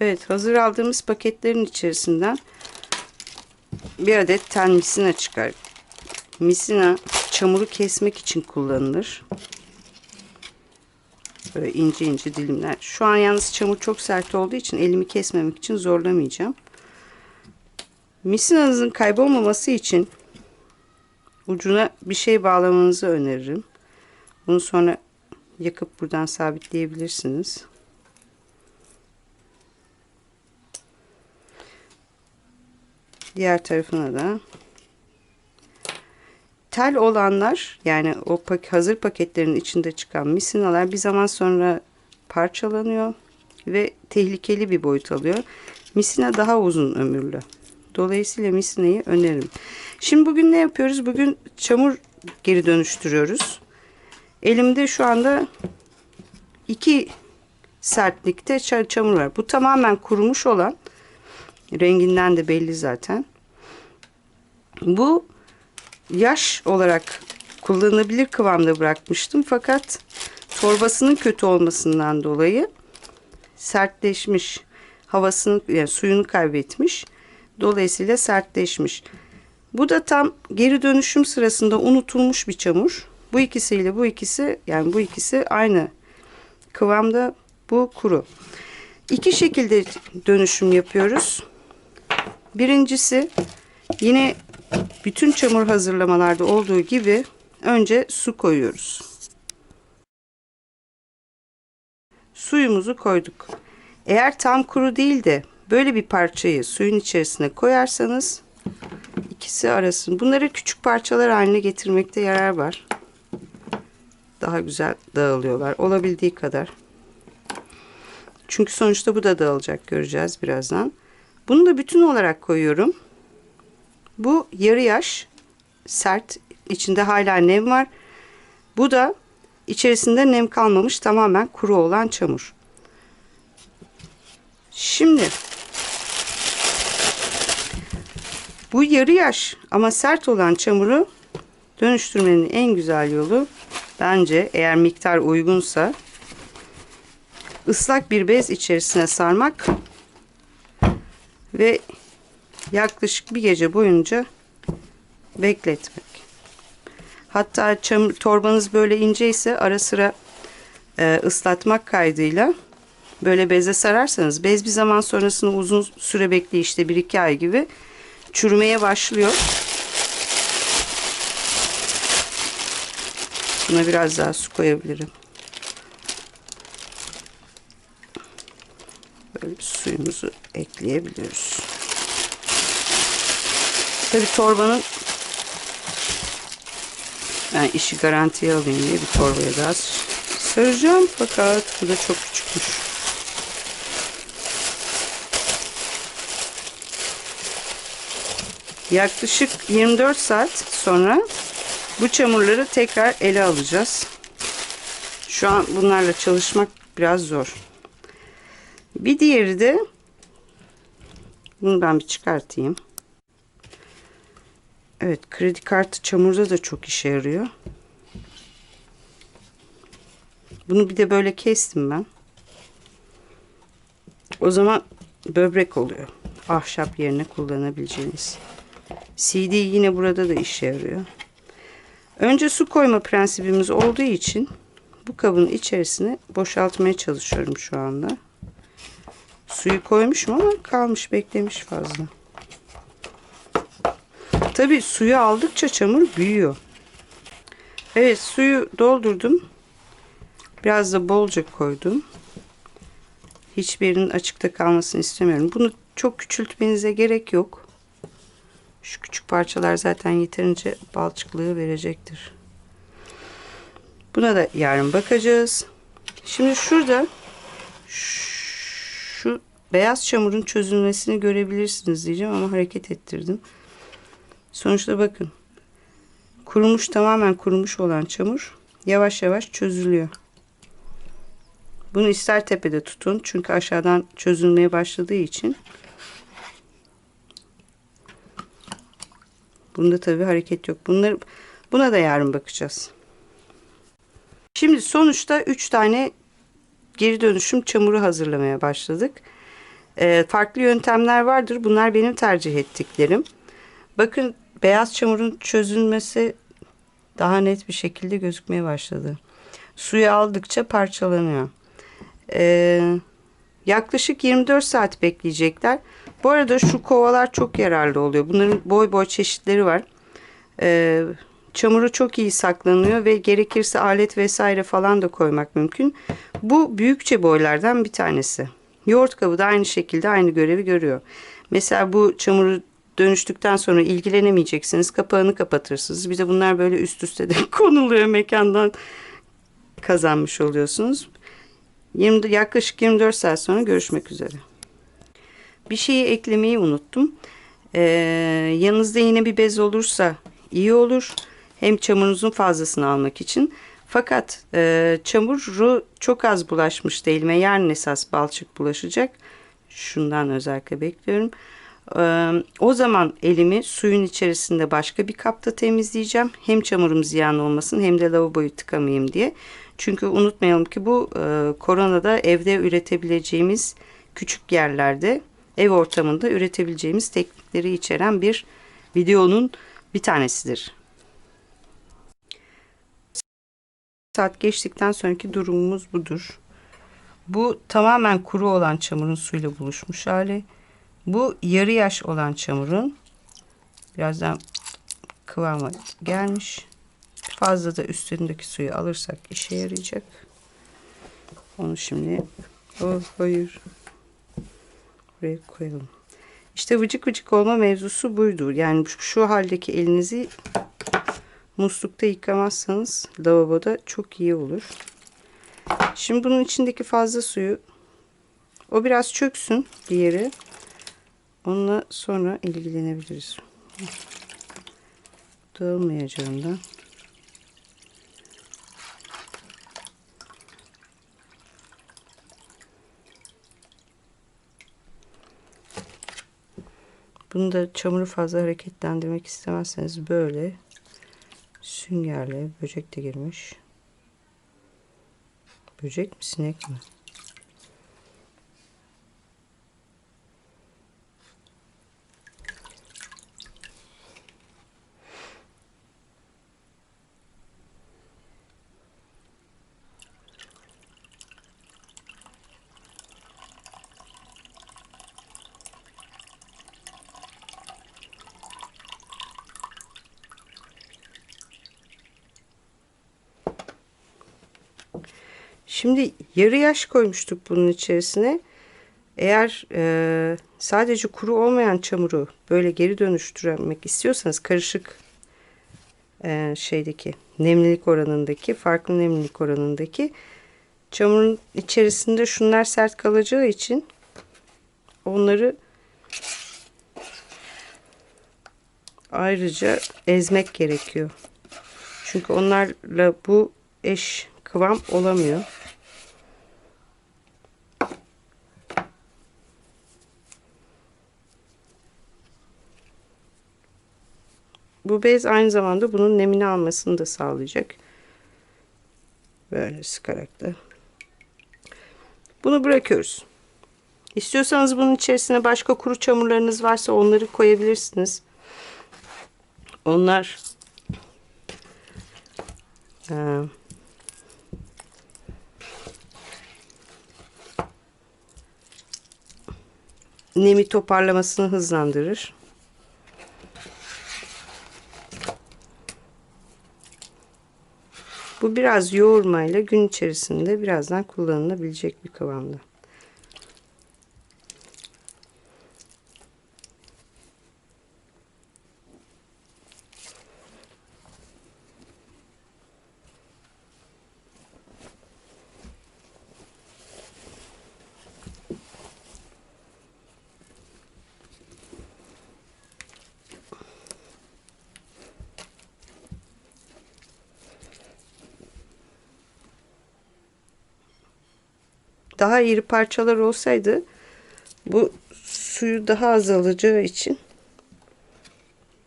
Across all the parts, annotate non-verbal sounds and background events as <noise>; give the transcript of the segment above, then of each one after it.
Evet hazır aldığımız paketlerin içerisinden bir adet tel misina çıkar. Misina çamuru kesmek için kullanılır. Böyle ince ince dilimler. Şu an yalnız çamur çok sert olduğu için elimi kesmemek için zorlamayacağım. Misinanızın kaybolmaması için ucuna bir şey bağlamanızı öneririm. Bunu sonra yakıp buradan sabitleyebilirsiniz. Diğer tarafına da tel olanlar yani o pak hazır paketlerin içinde çıkan misinalar bir zaman sonra parçalanıyor ve tehlikeli bir boyut alıyor. Misina daha uzun ömürlü. Dolayısıyla misinayı öneririm. Şimdi bugün ne yapıyoruz? Bugün çamur geri dönüştürüyoruz. Elimde şu anda iki sertlikte ça- çamur var. Bu tamamen kurumuş olan renginden de belli zaten. Bu yaş olarak kullanılabilir kıvamda bırakmıştım. Fakat torbasının kötü olmasından dolayı sertleşmiş havasını yani suyunu kaybetmiş. Dolayısıyla sertleşmiş. Bu da tam geri dönüşüm sırasında unutulmuş bir çamur. Bu ikisiyle bu ikisi yani bu ikisi aynı kıvamda bu kuru. İki şekilde dönüşüm yapıyoruz birincisi yine bütün çamur hazırlamalarda olduğu gibi önce su koyuyoruz. Suyumuzu koyduk. Eğer tam kuru değil de böyle bir parçayı suyun içerisine koyarsanız ikisi arasın. Bunları küçük parçalar haline getirmekte yarar var. Daha güzel dağılıyorlar. Olabildiği kadar. Çünkü sonuçta bu da dağılacak göreceğiz birazdan. Bunu da bütün olarak koyuyorum. Bu yarı yaş sert içinde hala nem var. Bu da içerisinde nem kalmamış tamamen kuru olan çamur. Şimdi bu yarı yaş ama sert olan çamuru dönüştürmenin en güzel yolu bence eğer miktar uygunsa ıslak bir bez içerisine sarmak ve yaklaşık bir gece boyunca bekletmek. Hatta çamur, torbanız böyle ince ise ara sıra e, ıslatmak kaydıyla böyle beze sararsanız bez bir zaman sonrasında uzun süre bekliyor işte bir iki ay gibi çürümeye başlıyor. Buna biraz daha su koyabilirim. Bir suyumuzu ekleyebiliyoruz. Tabi torbanın ben işi garantiye alayım diye bir torbaya daha saracağım fakat bu da çok küçükmüş. Yaklaşık 24 saat sonra bu çamurları tekrar ele alacağız. Şu an bunlarla çalışmak biraz zor. Bir diğeri de bunu ben bir çıkartayım. Evet kredi kartı çamurda da çok işe yarıyor. Bunu bir de böyle kestim ben. O zaman böbrek oluyor. Ahşap yerine kullanabileceğiniz. CD yine burada da işe yarıyor. Önce su koyma prensibimiz olduğu için bu kabın içerisine boşaltmaya çalışıyorum şu anda. Suyu koymuşum ama kalmış beklemiş fazla. Tabi suyu aldıkça çamur büyüyor. Evet suyu doldurdum. Biraz da bolca koydum. Hiçbirinin açıkta kalmasını istemiyorum. Bunu çok küçültmenize gerek yok. Şu küçük parçalar zaten yeterince balçıklığı verecektir. Buna da yarın bakacağız. Şimdi şurada şu beyaz çamurun çözülmesini görebilirsiniz diyeceğim ama hareket ettirdim. Sonuçta bakın. Kurumuş tamamen kurumuş olan çamur yavaş yavaş çözülüyor. Bunu ister tepede tutun çünkü aşağıdan çözülmeye başladığı için. Bunda tabii hareket yok. Bunları buna da yarın bakacağız. Şimdi sonuçta 3 tane geri dönüşüm çamuru hazırlamaya başladık. E, farklı yöntemler vardır. Bunlar benim tercih ettiklerim. Bakın beyaz çamurun çözülmesi daha net bir şekilde gözükmeye başladı. Suyu aldıkça parçalanıyor. Ee, yaklaşık 24 saat bekleyecekler. Bu arada şu kovalar çok yararlı oluyor. Bunların boy boy çeşitleri var. Ee, çamuru çok iyi saklanıyor ve gerekirse alet vesaire falan da koymak mümkün. Bu büyükçe boylardan bir tanesi. Yoğurt kabı da aynı şekilde aynı görevi görüyor. Mesela bu çamuru dönüştükten sonra ilgilenemeyeceksiniz. Kapağını kapatırsınız. Bir de bunlar böyle üst üste de <laughs> konuluyor mekandan kazanmış oluyorsunuz. 20, yaklaşık 24 saat sonra görüşmek üzere. Bir şeyi eklemeyi unuttum. Ee, yanınızda yine bir bez olursa iyi olur. Hem çamurunuzun fazlasını almak için. Fakat e, çamuru çok az bulaşmış değil ve yarın esas balçık bulaşacak. Şundan özellikle bekliyorum. Ee, o zaman elimi suyun içerisinde başka bir kapta temizleyeceğim. Hem çamurum ziyan olmasın hem de lavaboyu tıkamayayım diye. Çünkü unutmayalım ki bu e, koronada evde üretebileceğimiz küçük yerlerde ev ortamında üretebileceğimiz teknikleri içeren bir videonun bir tanesidir. Saat geçtikten sonraki durumumuz budur. Bu tamamen kuru olan çamurun suyla buluşmuş hali. Bu yarı yaş olan çamurun birazdan kıvama gelmiş. Fazla da üstündeki suyu alırsak işe yarayacak. Onu şimdi oh hayır buraya koyalım. İşte vıcık vıcık olma mevzusu buydu. Yani şu, haldeki elinizi muslukta yıkamazsanız lavaboda çok iyi olur. Şimdi bunun içindeki fazla suyu o biraz çöksün bir yere. Onunla sonra ilgilenebiliriz. Dağılmayacağından. Bunu da çamuru fazla hareketlendirmek istemezseniz böyle süngerle böcek de girmiş. Böcek mi sinek mi? Şimdi yarı yaş koymuştuk bunun içerisine. Eğer e, sadece kuru olmayan çamuru böyle geri dönüştürmek istiyorsanız karışık e, şeydeki nemlilik oranındaki farklı nemlilik oranındaki çamurun içerisinde şunlar sert kalacağı için onları ayrıca ezmek gerekiyor. Çünkü onlarla bu eş kıvam olamıyor. Bu bez aynı zamanda bunun nemini almasını da sağlayacak. Böyle sıkarak da. Bunu bırakıyoruz. İstiyorsanız bunun içerisine başka kuru çamurlarınız varsa onları koyabilirsiniz. Onlar e, nemi toparlamasını hızlandırır. Bu biraz yoğurmayla gün içerisinde birazdan kullanılabilecek bir kıvamda. Daha iri parçalar olsaydı bu suyu daha az alacağı için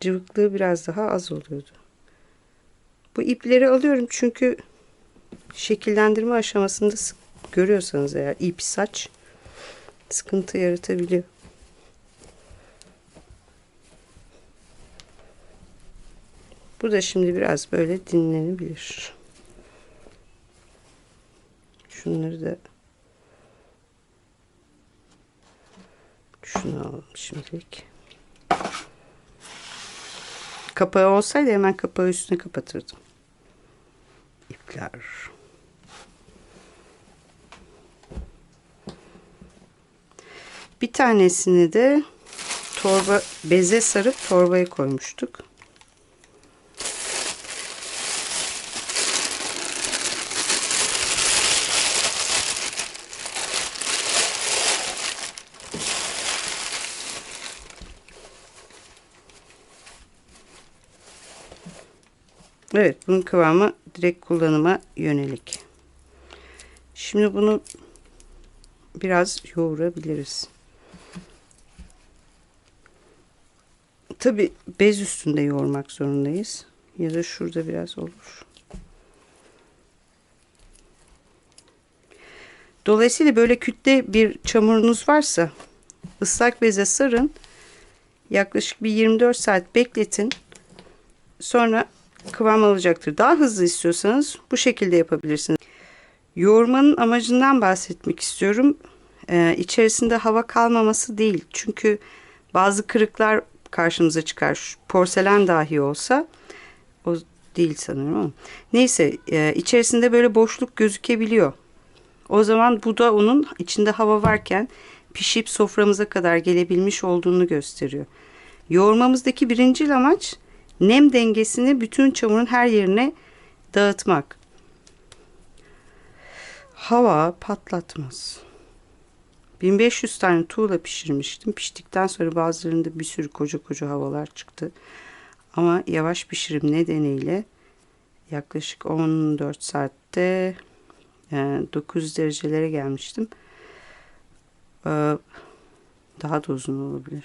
cıvıklığı biraz daha az oluyordu. Bu ipleri alıyorum çünkü şekillendirme aşamasında görüyorsanız eğer ip saç sıkıntı yaratabiliyor. Bu da şimdi biraz böyle dinlenebilir. Şunları da şunu alalım şimdilik. Kapağı olsaydı hemen kapağı üstüne kapatırdım. İpler. Bir tanesini de torba beze sarıp torbaya koymuştuk. Evet bunun kıvamı direkt kullanıma yönelik. Şimdi bunu biraz yoğurabiliriz. Tabi bez üstünde yoğurmak zorundayız. Ya da şurada biraz olur. Dolayısıyla böyle kütle bir çamurunuz varsa ıslak beze sarın. Yaklaşık bir 24 saat bekletin. Sonra kıvam alacaktır. Daha hızlı istiyorsanız bu şekilde yapabilirsiniz. Yoğurmanın amacından bahsetmek istiyorum. Ee, içerisinde hava kalmaması değil. Çünkü bazı kırıklar karşımıza çıkar. Porselen dahi olsa o değil sanırım ama. Neyse e, içerisinde böyle boşluk gözükebiliyor. O zaman bu da onun içinde hava varken pişip soframıza kadar gelebilmiş olduğunu gösteriyor. Yoğurmamızdaki birinci amaç nem dengesini bütün çamurun her yerine dağıtmak. Hava patlatmaz. 1500 tane tuğla pişirmiştim. Piştikten sonra bazılarında bir sürü koca koca havalar çıktı. Ama yavaş pişirim nedeniyle yaklaşık 14 saatte yani 900 derecelere gelmiştim. Ee, Daha da uzun olabilir.